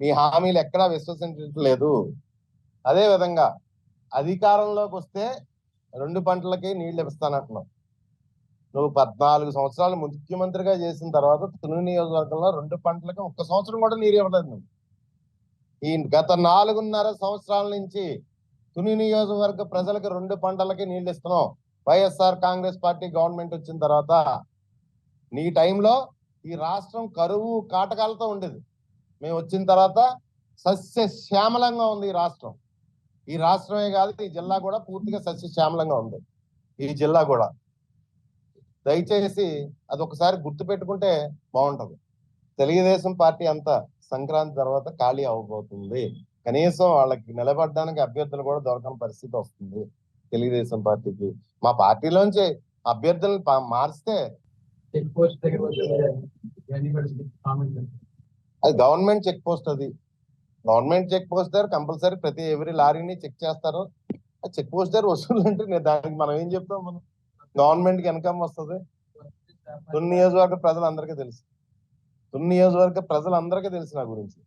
మీ హామీలు ఎక్కడా విశ్వసించట్లేదు. అదే విధంగా అధికారంలోకి వస్తే రెండు పంటలకి నీళ్ళు ఇస్తానంటున్నావు నువ్వు పద్నాలుగు సంవత్సరాలు ముఖ్యమంత్రిగా చేసిన తర్వాత తుని నియోజకవర్గంలో రెండు పంటలకి ఒక్క సంవత్సరం కూడా నీరు ఇవ్వలేదు నువ్వు. ఈ గత నాలుగున్నర సంవత్సరాల నుంచి తుని నియోజకవర్గ ప్రజలకు రెండు పంటలకి నీళ్ళు ఇస్తున్నాం. వైఎస్ఆర్ కాంగ్రెస్ పార్టీ గవర్నమెంట్ వచ్చిన తర్వాత నీ టైంలో ఈ రాష్ట్రం కరువు కాటకాలతో ఉండేది. మేము వచ్చిన తర్వాత సస్య శ్యామలంగా ఉంది ఈ రాష్ట్రం. ఈ రాష్ట్రమే కాదు ఈ జిల్లా కూడా పూర్తిగా సస్య శ్యామలంగా ఉంది. ఈ జిల్లా కూడా. దయచేసి అది ఒకసారి గుర్తు పెట్టుకుంటే బాగుంటది. తెలుగుదేశం పార్టీ అంతా సంక్రాంతి తర్వాత ఖాళీ అవ్వబోతుంది కనీసం వాళ్ళకి నిలబడడానికి అభ్యర్థులు కూడా దొరకని పరిస్థితి వస్తుంది తెలుగుదేశం పార్టీకి. మా పార్టీలోంచి అభ్యర్థులను పా- మార్చితే అది గవర్నమెంట్ చెక్ పోస్ట్ అది. గవర్నమెంట్ చెక్ పోస్ట్ దగ్గర కంపల్సరీ ప్రతి ఎవరి లారీని చెక్ చేస్తారు. ఆ చెక్ పోస్ట్ దగ్గర వసూలు అంటే నేను దానికి మనం ఏం చెప్తాం మనం? గవర్నమెంట్కి ఇన్కమ్ వస్తుంది. తుని నియోజకవర్గ ప్రజలందరికీ తెలుసు. తుని నియోజకవర్గ ప్రజలందరికీ తెలుసు నా గురించి.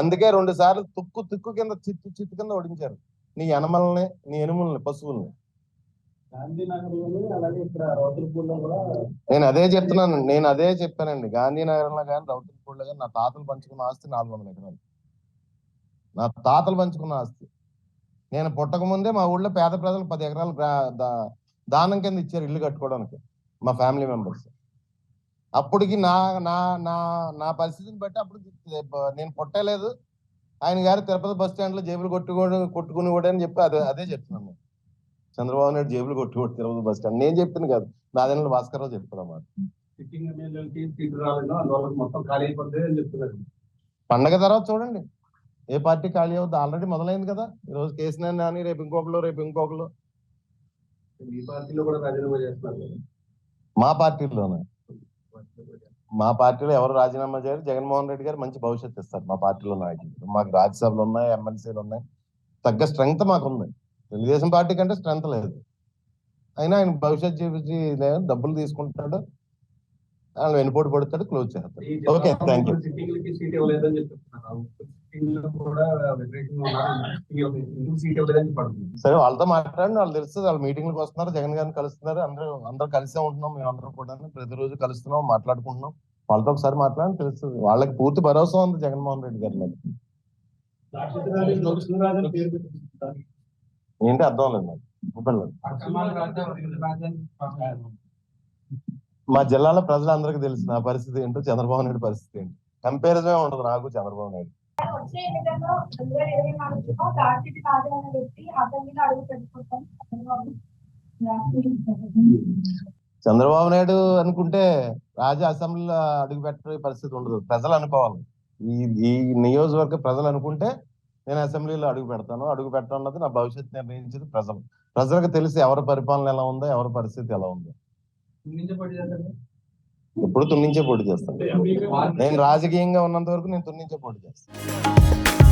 అందుకే రెండు సార్లు తుక్కు తుక్కు కింద చిత్తు చిత్తు కింద ఓడించారు నీ ఎనమల్ని నీ ఎనుముల్ని పశువుల్ని. నేను అదే చెప్తున్నాను. నేను అదే చెప్పానండి. గాంధీనగరంలో కానీ రౌతులపూడిలో కానీ నా తాతలు పంచుకున్న ఆస్తి నాలుగు వందల ఎకరాలు. నా తాతలు పంచుకున్న ఆస్తి. నేను పుట్టక ముందే మా ఊళ్ళో పేద ప్రజలు పది ఎకరాలు దానం కింద ఇచ్చారు ఇల్లు కట్టుకోవడానికి మా ఫ్యామిలీ మెంబర్స్. అప్పటికి నా నా నా నా పరిస్థితిని బట్టి అప్పుడు నేను పుట్టలేదు. ఆయన గారు తిరుపతి బస్ స్టాండ్లో జేబులు కొట్టుకోడు కొట్టుకుని కూడా అని చెప్పి అదే అదే చెప్తున్నాను చంద్రబాబు నాయుడు జేబులు కొట్టుకోడు తిరుపతి బస్ స్టాండ్. నేను చెప్పింది కాదు. నాదేళ్ళ భాస్కర్ రావు చెప్తాడు అన్నమాట సిట్టింగ్ ఎమ్మెల్యేలకి రాలేదు? అందువల్ల మొత్తం ఖాళీ అయిపోతుంది అని చెప్తున్నారు? పండగ తర్వాత చూడండి. ఏ పార్టీ ఖాళీ అవుద్ది ఆల్రెడీ మొదలైంది కదా. ఈ రోజు కేసీఆర్ నాని రేపు ఇంకొకరు రేపు ఇంకొకరు మీ పార్టీలో కూడా రాజీనామా చేస్తున్నారు కదా. మా పార్టీలోనే. మా పార్టీలో ఎవరు రాజీనామా చేయరు. జగన్మోహన్ రెడ్డి గారు మంచి భవిష్యత్తు ఇస్తారు మా పార్టీలో నాయకులు. మాకు రాజ్యసభలు ఉన్నాయి ఎమ్మెల్సీలు ఉన్నాయి. తగ్గ స్ట్రెంగ్త్ మాకు ఉంది. తెలుగుదేశం పార్టీ కంటే స్ట్రెంగ్త్ లేదు. అయినా ఆయన భవిష్యత్ చూపించి లేదు, డబ్బులు తీసుకుంటాడు. ఆయన వెనుపోటు పడతాడు క్లోజ్ చేస్తాడు. ఓకే థ్యాంక్ యూ సరే వాళ్ళతో మాట్లాడండి. వాళ్ళు తెలుస్తుంది వాళ్ళు మీటింగ్లకు వస్తున్నారు జగన్ గారిని కలుస్తున్నారు. అందరూ అందరూ కలిసే ఉంటున్నాం. మేము అందరం కూడా ప్రతిరోజు కలుస్తున్నాం మాట్లాడుకుంటున్నాం. వాళ్ళతో ఒకసారి మాట్లాడి తెలుస్తుంది. వాళ్ళకి పూర్తి భరోసా ఉంది జగన్మోహన్ రెడ్డి గారి మీద. ఏంటి అర్థం లేదు నాకు ఇబ్బంది లేదు. మా జిల్లాలో ప్రజలందరికీ తెలుసు నా పరిస్థితి ఏంటో చంద్రబాబు నాయుడు పరిస్థితి ఏంటి? కంపారిజన్ ఉండదు నాకు చంద్రబాబు నాయుడు. చంద్రబాబు నాయుడు అనుకుంటే రాజా అసెంబ్లీలో అడుగు పెట్టే పరిస్థితి ఉండదు. ప్రజలు అనుకోవాలి. ఈ ఈ నియోజకవర్గ ప్రజలు అనుకుంటే నేను అసెంబ్లీలో అడుగు పెడతాను. అడుగు పెట్టనున్నది నా భవిష్యత్తు నిర్ణయించేది ప్రజలు. ప్రజలకు తెలిసి ఎవరి పరిపాలన ఎలా ఉందో ఎవరి పరిస్థితి ఎలా ఉందో. ఎప్పుడు తున్నించే పోటీ చేస్తాను. నేను రాజకీయంగా ఉన్నంత వరకు నేను తున్నించే పోటీ చేస్తాను.